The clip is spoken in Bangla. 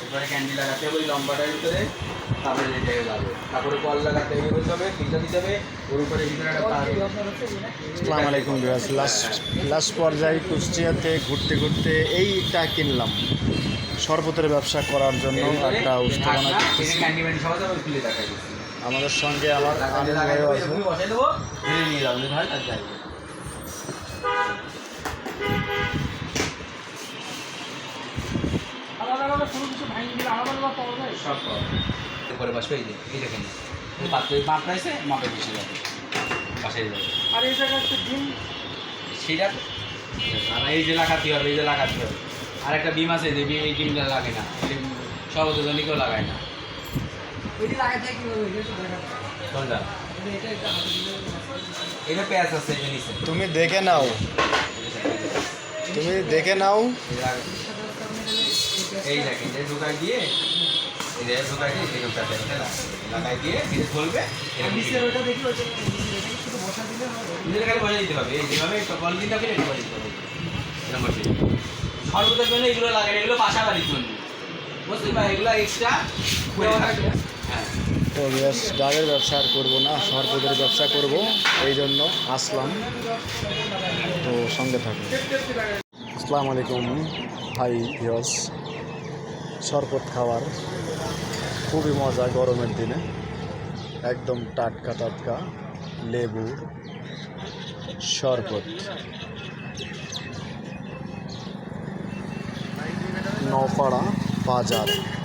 এরপরে ক্যান্ডি লাগাতে হবে ওই লম্বাটার ভিতরে তারপরে এটা যাবে তারপরে কল লাগাতে হবে বলতে হবে ফিল্টার দিতে হবে ওর উপরে ভিতরে একটা আসসালামু আলাইকুম লাস্ট লাস্ট পর্যায়ে কুষ্টিয়াতে ঘুরতে ঘুরতে এইটা কিনলাম। শরবতের ব্যবসা করার জন্য একটা করতেছি। দেখাই আমাদের সঙ্গে আমার আনন্দ আছে। সব পাওয়া যায়। বসবে এই যে এই দেখেন। পাত্র মাপ রাইছে মাপে বসে যাবে। বাসায় যাবে। আর এই জায়গায় একটা ডিম? সেটা আর এই যে লাগাতে হবে এই যে লাগাতে হবে। আর একটা ডিম আছে যে এই ডিমটা লাগে না। সর্বজনী কেউ লাগায় না। এটা পেঁয়াজ আছে তুমি দেখে নাও। তুমি দেখে নাও। এই দেখেন এই ঢুকাই দিয়ে এই ঢুকাই দিয়ে এই ঢুকাতে হবে না? লাগাই দিয়ে খুলবে নিচের ওইটা দেখি এটাকে শুধু বসা দিলে হবে। নিজের খালি বসে দিতে হবে এই যেভাবে পলিথিনটা ফেলে এটা বসে দিতে হবে। জন্য এগুলো লাগে এগুলো পাশাপাশির জন্য বুঝতে পারি এগুলো এক্সট্রা হ্যাঁ। তো ডাবের ব্যবসা আর করব না শরবতের ব্যবসা করব এই জন্য আসলাম। তো সঙ্গে থাকুন। আসসালামু আলাইকুম ভাই ভিয়স শরবত খাওয়ার। খুবই মজা গরমের দিনে। একদম টাটকা টাটকা লেবু শরবত। নপাড়া বাজার।